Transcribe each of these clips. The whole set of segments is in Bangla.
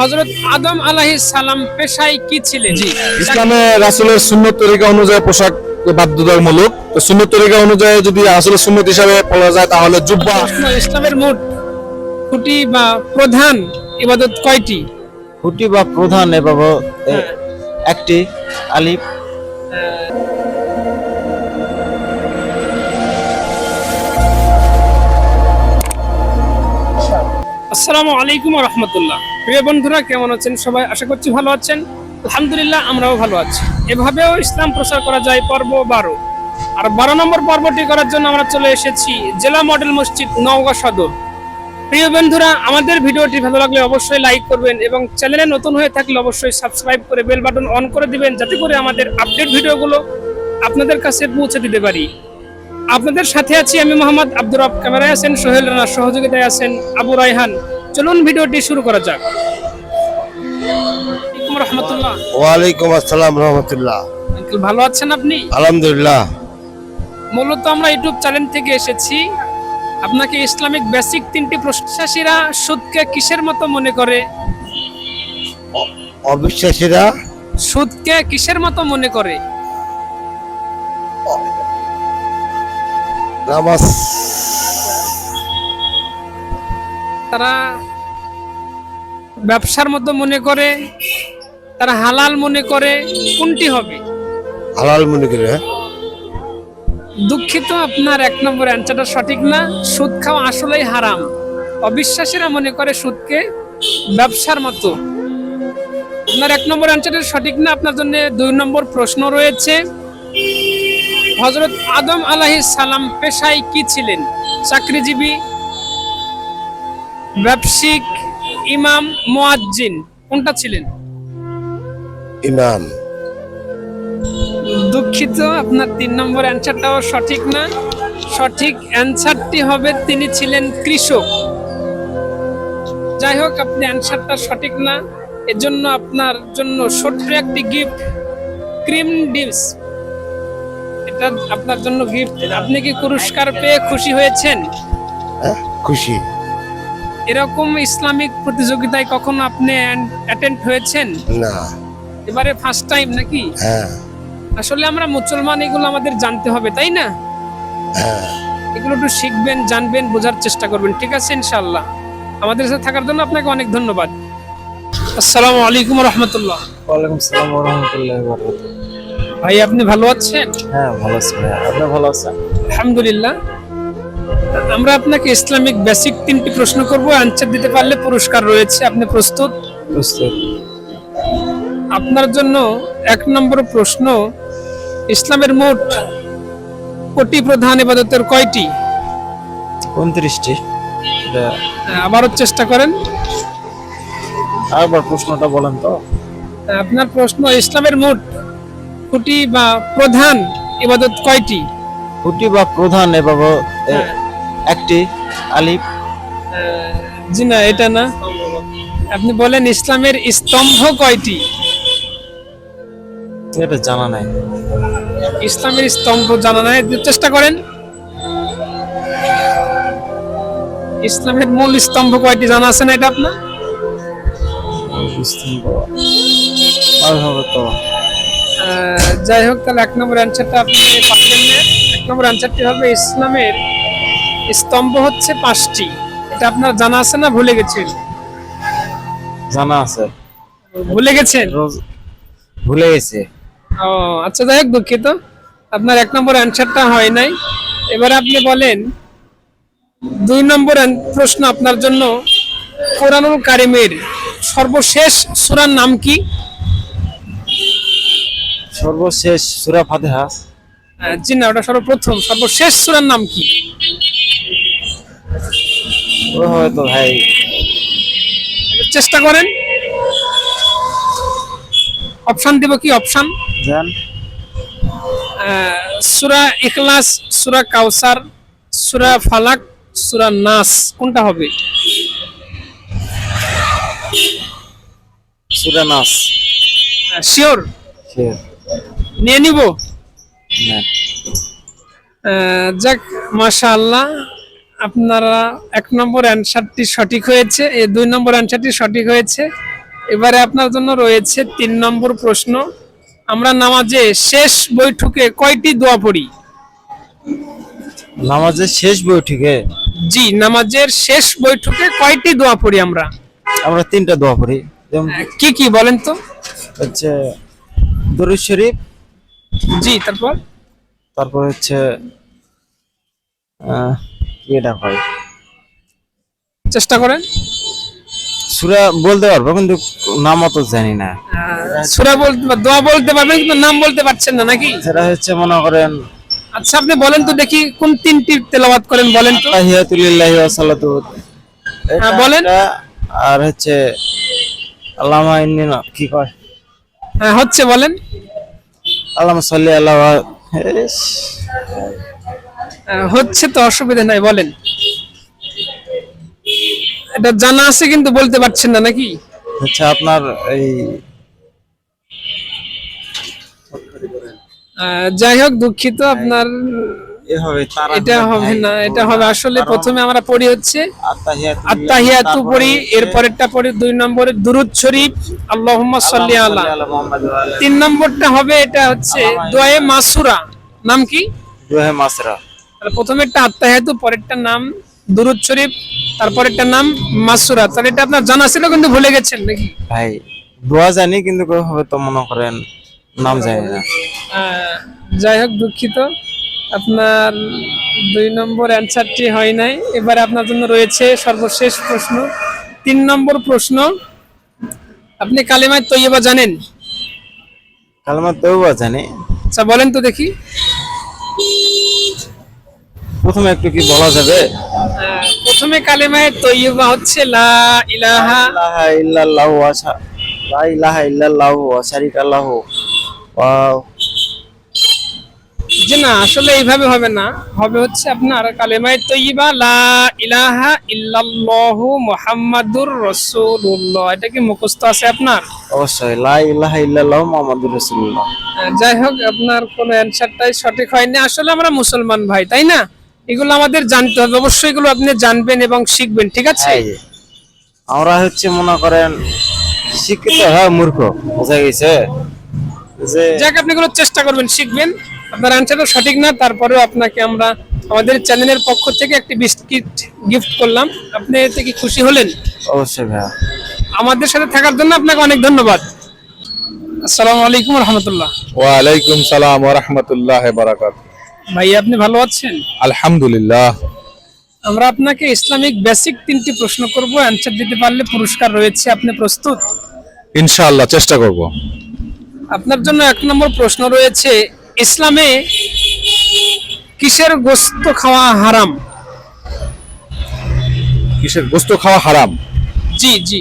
হজরত আদম আলাহিস সালাম পেশায় কি ছিলেন? ইসলামে রাসূলের সুন্নত তরিকা অনুযায়ী পোশাক বাধ্যতামূলক। তো সুন্নত তরিকা অনুযায়ী যদি রাসূলের সুন্নত হিসাবে বলা যায় তাহলে জুব্বা। ইসলামের মোট খুঁটি বা প্রধান ইবাদত কয়টি? খুঁটি বা প্রধান হ্যাঁ। একটি আলিফ। আসসালামু আলাইকুম রহমতুল্লাহ। প্রিয় বন্ধুরা, কেমন আছেন সবাই? আশা করছি ভালো আছেন। আলহামদুলিল্লাহ, আমরাও ভালো আছি। এভাবেও ইসলাম প্রচার করা যায় পর্ব বারো। আর বারো নম্বর পর্বটি করার জন্য আমরা চলে এসেছি জেলা মডেল মসজিদ নওগাঁ সদর। প্রিয় বন্ধুরা, আমাদের ভিডিওটি ভালো লাগলে অবশ্যই লাইক করবেন এবং চ্যানেলে নতুন হয়ে থাকলে অবশ্যই সাবস্ক্রাইব করে বেল বাটন অন করে দিবেন, যাতে করে আমাদের আপডেট ভিডিওগুলো আপনাদের কাছে পৌঁছে দিতে পারি। আপনাদের সাথে আছি আমি মোহাম্মদ আব্দুর রব। ক্যামেরায় আছেন সোহেল রানা, সহযোগিতায় আছেন আবু রায়হান। চলুন ভিডিওটি শুরু করা যাক। রহমতুল্লাহ। ওয়ালাইকুম আসসালাম রহমতুল্লাহ। আঙ্কেল ভালো আছেন আপনি? আলহামদুলিল্লাহ। মূলত আমরা ইউটিউব চ্যানেল থেকে এসেছি। আপনাকে ইসলামিক বেসিক তিনটি প্রশ্বাসীরা সুদকে কিসের মতো মনে করে? অবিশ্বাসীরা? সুদকে কিসের মতো মনে করে? তারা ব্যবসার মতো মনে করে তারা হালাল মনে করে কোনটি হবে? হালাল মনে করে হ্যাঁ? দুঃখিত আপনার এক নম্বর অ্যান্সারটা সঠিক না। সুদ খাওয়া আসলেই হারাম। অবিশ্বাসীরা মনে করে সুদকে ব্যবসার মতো। আপনার এক নম্বর অ্যান্সারটা সঠিক না আপনার জন্য দুই নম্বর প্রশ্ন রয়েছে। হজরত আদম আলাহিস সালাম পেশায় কি ছিলেন? চাকরিজীবী ব্যবসায়িক ইমাম মোয়াজ্জিন কোনটা ছিলেন? ইমাম। দুঃখিত আপনার তিন নম্বর অ্যান্সারটাও সঠিক না। সঠিক অ্যান্সারটি হবে তিনি ছিলেন কৃষক। যাই হোক আপনি অ্যান্সারটা সঠিক না এজন্য আপনার জন্য ছোট্ট একটি গিফট ক্রিম ডিপস এটা আপনার জন্য গিফট। আপনি কি পুরস্কার পেয়ে খুশি হয়েছেন? হ্যাঁ? খুশি। এরকম ইসলামিক প্রতিযোগিতায় কখনো আপনি অ্যাটেন্ড হয়েছেন? না। এবারে ফার্স্ট টাইম নাকি? হ্যাঁ। আসলে আমরা মুসলমান এগুলো আমাদের জানতে হবে তাই না? হ্যাঁ। এগুলো একটু শিখবেন জানবেন বোঝার চেষ্টা করবেন ঠিক আছে ইনশাল্লাহ আমাদের সাথে থাকার জন্য আপনাকে অনেক ধন্যবাদ। আসসালামু আলাইকুম রহমতুল্লাহ। ওয়ালাইকুম সালাম ওয়া রাহমাতুল্লাহি ওয়া বারাকাতুহু। ভাই আপনি ভালো আছেন? হ্যাঁ ভালো আছি আপনি ভালো আছেন? আলহামদুলিল্লাহ। আমরা আপনাকে ইসলামিক বেসিক তিনটি প্রশ্ন করব। আনসার দিতে পারলে পুরস্কার রয়েছে আপনি প্রস্তুত? প্রস্তুত। আপনার জন্য এক নম্বর প্রশ্ন ইসলামের মোট কোটি প্রধান ইবাদতের কয়টি? উনত্রিশটি। আবারও চেষ্টা করেন। আরেকবার প্রশ্নটা বলেন তো। আপনার প্রশ্ন ইসলামের মোট কোটি বা প্রধান ইবাদত কয়টি? কোটি বা প্রধান এভাবে হ্যাঁ। একটি আলিফ। জি না এটা না। আপনি বলেন ইসলামের স্তম্ভ কয়টি? এটা জানা নাই। ইসলামের স্তম্ভ জানা নাই চেষ্টা করেন। ইসলামের মূল স্তম্ভ কয়টি জানা আছে না এটা আপনার? যাই হোক তাহলে এক নম্বর অ্যান্সারটা আপনি পাচ্ছেন না। এক নম্বর অ্যান্সারটি হবে ইসলামের স্তম্ভ হচ্ছে পাঁচটি। এটা আপনার জানা আছে না ভুলে গেছেন? জানা আছে। ভুলে গেছেন? ভুলে গেছে। ও আচ্ছা যাই হোক দুঃখিত। আপনার এক নম্বর অ্যান্সারটা হয় নাই। এবার আপনি বলেন দুই নম্বর প্রশ্ন আপনার জন্য। কোরআনুল কারিমের সর্বশেষ সূরার নাম কি? সর্বশেষ সূরা ফাতিহা। আহ, জি না ওটা সর্বপ্রথম। সর্বশেষ সূরার নাম কি? ও হয়তো ভাই। চেষ্টা করেন। অপশন দেব কি? অপশন? জান। সুরা ইখলাস সুরা কাউসার সুরা ফালাক সুরা নাস কোনটা হবে? সূরা নাস। শিওর? নিয়ে নিব? যাক মাশাআল্লাহ। আপনারা এক নম্বর অ্যান্সারটি সঠিক হয়েছে এই দুই নম্বর অ্যান্সারটি সঠিক হয়েছে। এবারে আপনার জন্য রয়েছে তিন নম্বর প্রশ্ন। আমরা নামাজে শেষ বৈঠকে কয়টি দোয়া পড়ি? নামাজের শেষ বৈঠকে? জি নামাজের শেষ বৈঠকে কয়টি দোয়া পড়ি আমরা? আমরা তিনটা দোয়া পড়ি। আহ, কি কি বলেন তো? হচ্ছে দরুদ শরীফ। জি তারপর? তারপর হচ্ছে আহ, এটা ভাই চেষ্টা করেন। সুরা বলতে পারব কিন্তু নাম অত জানি না। সুরা বলতে দোয়া বলতে পারবেন কিন্তু নাম বলতে পারছেন না নাকি? সেটা হচ্ছে মনে করেন আচ্ছা আপনি বলেন তো দেখি কোন তিনটি তেলাওয়াত করেন বলেন তো। তাহিয়াতুলিল্লাহি ওয়া সালাতু। হ্যাঁ, বলেন। আর হচ্ছে আল্লামা ইন্নি কি কয়? হ্যাঁ হচ্ছে বলেন। আল্লামা সাল্লি আল্লাহ হচ্ছে তো অসুবিধা নাই বলেন। এটা জানা আছে কিন্তু বলতে পারছেন না নাকি? হচ্ছে আপনার এই যাই হোক দুঃখিত আপনার এটা হবে না এটা হবে আসলে প্রথমে আমরা পড়ি হচ্ছে আত্তাহিয়াতু আত্তাহিয়াতু পড়ি দুই নম্বরে দুরুদ শরীফ আল্লাহুম্মা সাল্লি আলা। তিন নম্বরটা হবে এটা হচ্ছে দোয়ে মাসুরা নাম কি? মাসরা। প্রথমেরটা আত্মাহিয়াতু পরেরটা নাম দুরুদ শরীফ তারপরেরটা নাম মাসুরা তাহলে এটা আপনার জানা ছিল কিন্তু ভুলে গেছেন নাকি? ভাই দোয়া জানি কিন্তু হবে তো মনে করেন নাম জানি না। যাই হোক দুঃখিত। আপনার দুই নম্বর অ্যান্সারটি হয় নাই। এবারে আপনার জন্য রয়েছে সর্বশেষ প্রশ্ন। তিন নম্বর প্রশ্ন আপনি কালিমায় তৈয়বা জানেন? কালমা তৌবা জানি। আচ্ছা বলেন তো দেখি। প্রথমে একটু কি বলা যাবে? প্রথমে কালিমায় তৈয়বা হচ্ছে লা ইলাহা ইল্লাল্লাহু লা ইলাহা ইল্লাল্লাহু ওয়াও। যে না আসলে এইভাবে হবে না। হবে হচ্ছে আপনার কালেমায় তৈবা লা ইলাহা ইল্লাল্লাহু মুহাম্মাদুর রাসূলুল্লাহ। এটা কি মুখস্থ আছে আপনার? অবশ্যই লা ইলাহা ইল্লাল্লাহু মুহাম্মাদুর রাসূলুল্লাহ। যাই হোক আপনার কোন অ্যানসারটাই সঠিক হয়নি। আসলে আমরা মুসলমান ভাই তাই না? এগুলো আমাদের জানতে হবে। অবশ্যই এগুলো আপনি জানবেন এবং শিখবেন ঠিক আছে? আমরা হচ্ছে মনে করেন শিক্ষিত হ্যাঁ মূর্খ বোঝা গেছে? যাক আপনি এগুলো চেষ্টা করবেন শিখবেন। আপনার অ্যান্সারও সঠিক না তারপরেও আপনাকে আমরা আমাদের চ্যানেলের পক্ষ থেকে একটি বিস্কিট গিফট করলাম। আপনি এতে কি খুশি হলেন? অবশ্যই ভাইয়া। আমাদের সাথে থাকার জন্য আপনাকে অনেক ধন্যবাদ। আসসালামু আলাইকুম রহমতুল্লাহ। ওয়ালাইকুম সালাম ওয়া রাহমাতুল্লাহি ওয়া বারাকাতুহু। ভাই আপনি ভালো আছেন? আলহামদুলিল্লাহ। আমরা আপনাকে ইসলামিক বেসিক তিনটি প্রশ্ন করব। অ্যান্সার দিতে পারলে পুরস্কার রয়েছে। আপনি প্রস্তুত? ইনশাআল্লাহ চেষ্টা করব। আপনার জন্য এক নম্বর প্রশ্ন রয়েছে ইসলামে কিসের গোস্ত খাওয়া হারাম? কিসের গোস্ত খাওয়া হারাম? জি জি।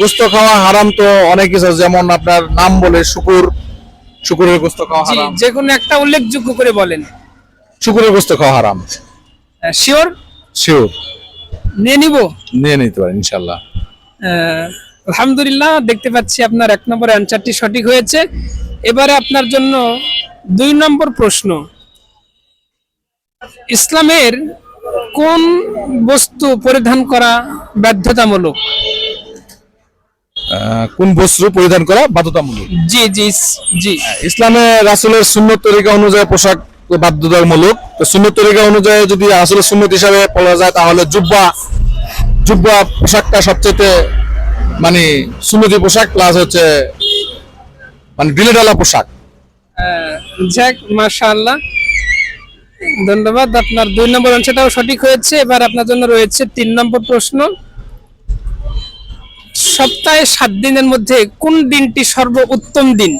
গোস্ত খাওয়া হারাম তো অনেক কিছু যেমন আপনার নাম বলে শুকুর শুকুরের গোস্ত খাওয়া জি হারাম। যে কোনো একটা উল্লেখযোগ্য করে বলেন। শুকুরের গোস্ত খাওয়া হারাম। শিওর? শিওর। নিয়ে নিব? নিয়ে নিতে পারেন ইনশাআল্লাহ। আহ, আলহামদুলিল্লাহ দেখতে পাচ্ছি আপনার এক নম্বর অ্যান্সারটি সঠিক হয়েছে। এবারে আপনার জন্য দুই নম্বর প্রশ্ন। ইসলামের কোন বস্তু পরিধান করা বাধ্যতামূলক? কোন বস্ত্র পরিধান করা বাধ্যতামূলক? জি জি জি। ইসলামে রাসূলের সুন্নত তরিকা অনুযায়ী পোশাক বাধ্যতামূলক। তো সুন্নত তরিকা অনুযায়ী যদি রাসূলের সুন্নত হিসাবে পড়া যায় তাহলে জুব্বা জুব্বা পোশাকটা সবচেয়ে মানে সুন্নতি পোশাক প্লাস হচ্ছে মানে ডিলেডালা পোশাক। যাক মাশাআল্লাহ। ধন্যবাদ আপনার দুই নম্বর অংশটাও সঠিক হয়েছে। এবার আপনার জন্য রয়েছে তিন নম্বর প্রশ্ন। সপ্তাহে সাত দিনের মধ্যে কোন দিনটি সর্ব উত্তম দিন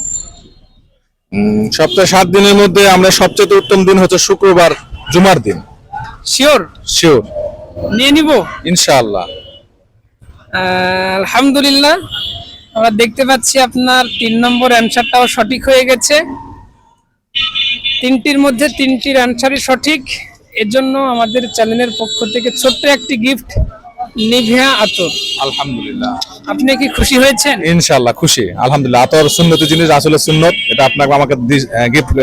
সপ্তাহে সাত দিনের মধ্যে আমরা সবচেয়ে উত্তম দিন হচ্ছে শুক্রবার জুমার দিন। শিওর শিওর নিয়ে নিব? ইনশাআল্লাহ। আলহামদুলিল্লাহ। আমরা দেখতে পাচ্ছি আপনার তিন নম্বর অ্যান্সারটাও সঠিক হয়ে গেছে। তিনটির মধ্যে তিনটির অ্যান্সারই সঠিক। এজন্য আমাদের চ্যানেলের পক্ষ থেকে ছোট্ট একটি গিফট নিভিয়া আতর। আলহামদুলিল্লাহ। আপনি কি খুশি হয়েছেন? ইনশাআল্লাহ খুশি। আলহামদুলিল্লাহ আতর সুন্নতি জিনিস আসলে সুন্নত। এটা আপনাকে আমাকে গিফট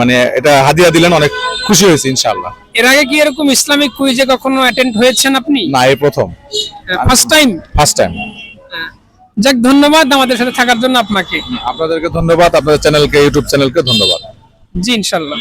মানে এটা হাদিয়া দিলেন অনেক খুশি হয়েছে ইনশাআল্লাহ। এর আগে কি এরকম ইসলামিক কুইজে কখনো অ্যাটেন্ড হয়েছেন আপনি? না এই প্রথম। ফার্স্ট টাইম ফার্স্ট টাইম যাক ধন্যবাদ আমাদের সাথে থাকার জন্য আপনাকে। আপনাদেরকে ধন্যবাদ আপনাদের চ্যানেলকে ইউটিউব চ্যানেলকে ধন্যবাদ। জি ইনশাল্লাহ